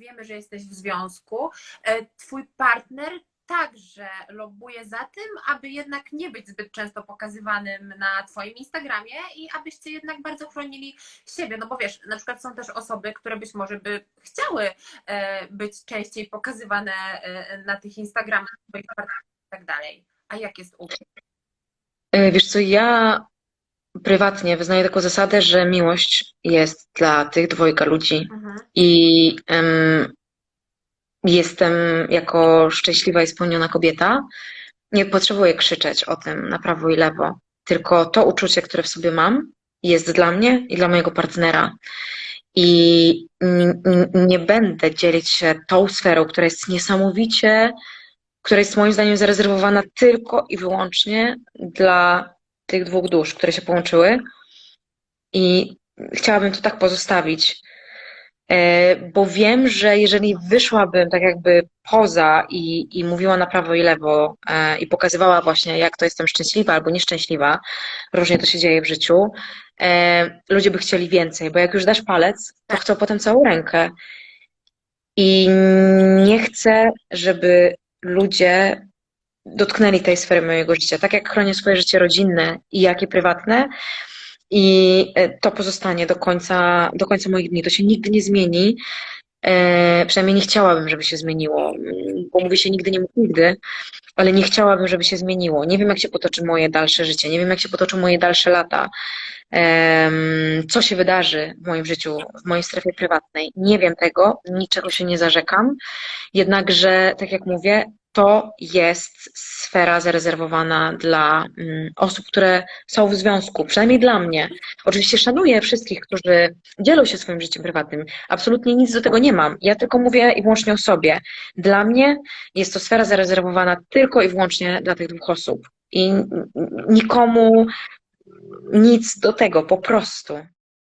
wiemy, że jesteś w związku. E, Twój partner także lobbuje za tym, aby jednak nie być zbyt często pokazywanym na Twoim Instagramie i abyście jednak bardzo chronili siebie. No bo wiesz, na przykład są też osoby, które być może by chciały e, być częściej pokazywane e, na tych Instagramach i tak dalej. A jak jest u Wiesz co, ja prywatnie wyznaję taką zasadę, że miłość jest dla tych dwojga ludzi Mhm. I em, jestem jako szczęśliwa i spełniona kobieta. Nie potrzebuję krzyczeć o tym na prawo i lewo, tylko to uczucie, które w sobie mam, jest dla mnie i dla mojego partnera. I nie będę dzielić się tą sferą, która jest niesamowicie, która jest moim zdaniem zarezerwowana tylko i wyłącznie dla tych dwóch dusz, które się połączyły. I chciałabym to tak pozostawić, bo wiem, że jeżeli wyszłabym tak jakby poza i, i mówiła na prawo i lewo e, i pokazywała właśnie, jak to jestem szczęśliwa albo nieszczęśliwa, różnie to się dzieje w życiu, e, ludzie by chcieli więcej, bo jak już dasz palec, to chcą potem całą rękę. I nie chcę, żeby ludzie dotknęli tej sfery mojego życia. Tak jak chronię swoje życie rodzinne i jakie prywatne, i e, to pozostanie do końca, do końca moich dni. To się nigdy nie zmieni. E, przynajmniej nie chciałabym, żeby się zmieniło, Mm, bo mówi się nigdy nie mów nigdy, ale nie chciałabym, żeby się zmieniło. Nie wiem, jak się potoczy moje dalsze życie, nie wiem, jak się potoczą moje dalsze lata, Em, co się wydarzy w moim życiu, w mojej strefie prywatnej. Nie wiem tego, niczego się nie zarzekam, jednakże, tak jak mówię, to jest sfera zarezerwowana dla mm, osób, które są w związku, przynajmniej dla mnie. Oczywiście szanuję wszystkich, którzy dzielą się swoim życiem prywatnym. Absolutnie nic do tego nie mam. Ja tylko mówię i wyłącznie o sobie. Dla mnie jest to sfera zarezerwowana tylko i wyłącznie dla tych dwóch osób. I nikomu nic do tego, po prostu.